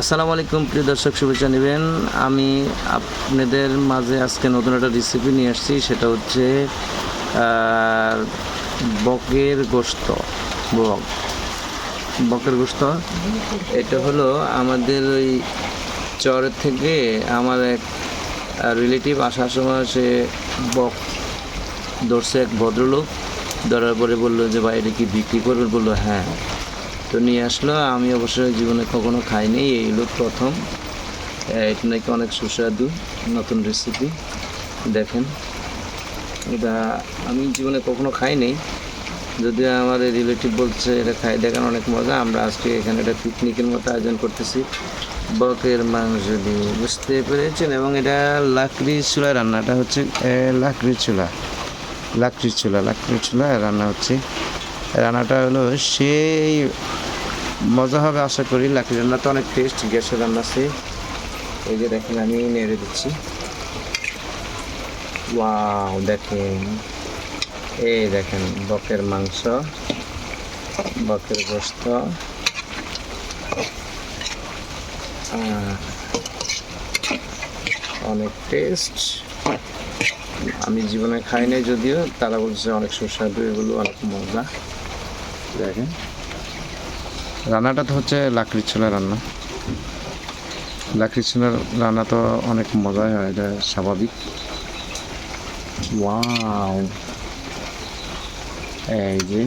আসসালামু আলাইকুম, প্রিয় দর্শক, শুভেচ্ছা নেবেন। আমি আপনাদের মাঝে আজকে নতুন একটা রেসিপি নিয়ে আসছি, সেটা হচ্ছে বকের গোস্ত বক। বকের গোস্ত এটা হলো আমাদের ওই চরের থেকে আমার এক রিলেটিভ আসার সময় সে বক ধরছে এক ভদ্রলোক। ধরার পরে বলল যে এটা কি বিক্রি করবে? বলল হ্যাঁ। তো নিয়ে আসলো। আমি অবশ্যই জীবনে কখনো খাইনি, এই হলো প্রথম। এটা নাকি অনেক সুস্বাদু, নতুন রেসিপি দেখেন। এটা আমি জীবনে কখনো খাইনি। যদিও আমার রিলেটিভ বলছে, এটা খাই, দেখেন অনেক মজা, আমরা আজকে এখানে একটা পিকনিকের মতো আয়োজন করতেছি। বকের মাংস দিয়ে, বুঝতে পেরেছেন? এবং এটা লাকড়ি চুলা রান্নাটা হচ্ছে লাকড়ি চুলা। লাকড়ির চুলা, লাকড়ি চুলা রান্না হচ্ছে। রান্নাটা হলো সেই মজা হবে, আশা করি। লাকড়ি রান্না তো অনেক টেস্ট গ্যাসের রান্না আছে। এই যে দেখেন, আমি নেড়ে দিচ্ছি। ওয়াও, দেখেন। এই দেখেন, বকের মাংস, বকের গোস্ত। অনেক টেস্ট আমি জীবনে খাই নাই যদিও, তারা বলছে অনেক সুস্বাদু, এগুলো অনেক মজা। দেখেন। রান্নাটা তো হচ্ছে লাকড়ির ছোলা রান্না। লাকড়ির চুলার রান্না তো অনেক মজাই হয়, এটা স্বাভাবিক। ওয়াও! এই যে।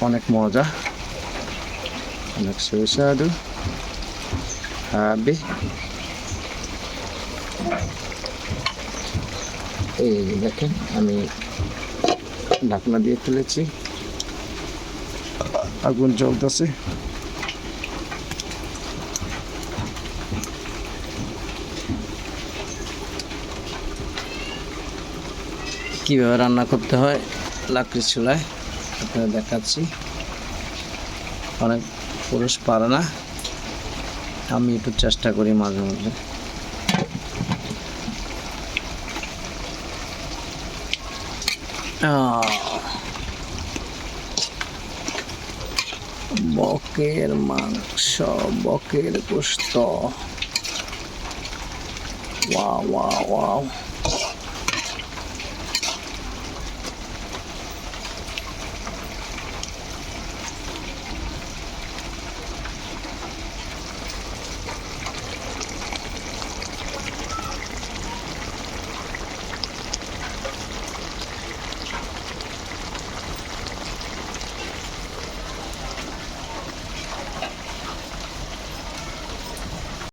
অনেক মজা। অনেক সুস্বাদু। হবে এই দেখেন, আমি ঢাকনা দিয়ে ফেলেছি আগুন জ্বলতেছে। কীভাবে রান্না করতে হয়? লাকড়ির চুলায়। আপনাদের দেখাচ্ছি। অনেক পুরুষ পারে না। আমি একটু চেষ্টা করি মাঝে মাঝে বকের মাংস বকের গোস্ত ওয়া ওয়া ওয়া